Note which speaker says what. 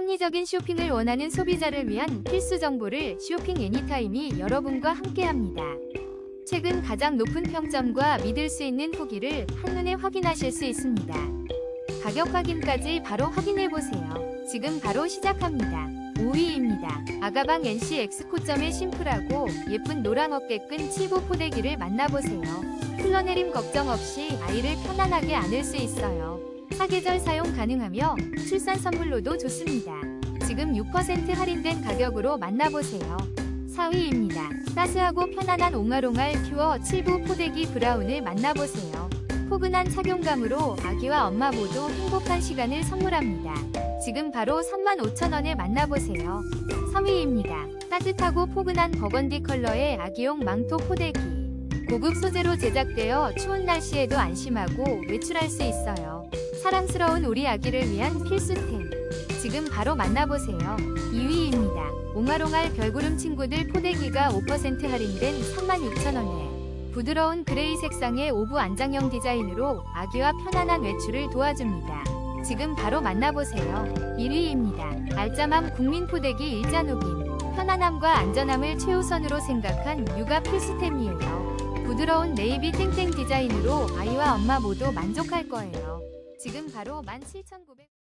Speaker 1: 합리적인 쇼핑을 원하는 소비자를 위한 필수 정보를 쇼핑 애니타임이 여러분과 함께합니다. 최근 가장 높은 평점과 믿을 수 있는 후기를 한눈에 확인하실 수 있습니다. 가격 확인까지 바로 확인해 보세요. 지금 바로 시작합니다. 5위입니다. 아가방 NC 엑스코점의 심플하고 예쁜 노랑 어깨끈 치부 포대기를 만나보세요. 흘러내림 걱정 없이 아이를 편안하게 안을 수 있어요. 사계절 사용 가능하며 출산 선물로도 좋습니다. 지금 6% 할인된 가격으로 만나보세요. 4위입니다. 따스하고 편안한 옹알옹알 퓨어 7부 포대기 브라운을 만나보세요. 포근한 착용감으로 아기와 엄마 모두 행복한 시간을 선물합니다. 지금 바로 35,000원에 만나보세요. 3위입니다. 따뜻하고 포근한 버건디 컬러의 아기용 망토 포대기. 고급 소재로 제작되어 추운 날씨에도 안심하고 외출할 수 있어요. 사랑스러운 우리 아기를 위한 필수템. 지금 바로 만나보세요. 2위입니다. 옹알옹알 별구름 친구들 포대기가 5% 할인된 36,000원에 부드러운 그레이 색상의 오브 안장형 디자인으로 아기와 편안한 외출을 도와줍니다. 지금 바로 만나보세요. 1위입니다. 알짜맘 국민 포대기 일자 녹임. 편안함과 안전함을 최우선으로 생각한 육아 필수템이에요. 부드러운 네이비 땡땡 디자인으로 아이와 엄마 모두 만족할 거예요. 지금 바로 17,900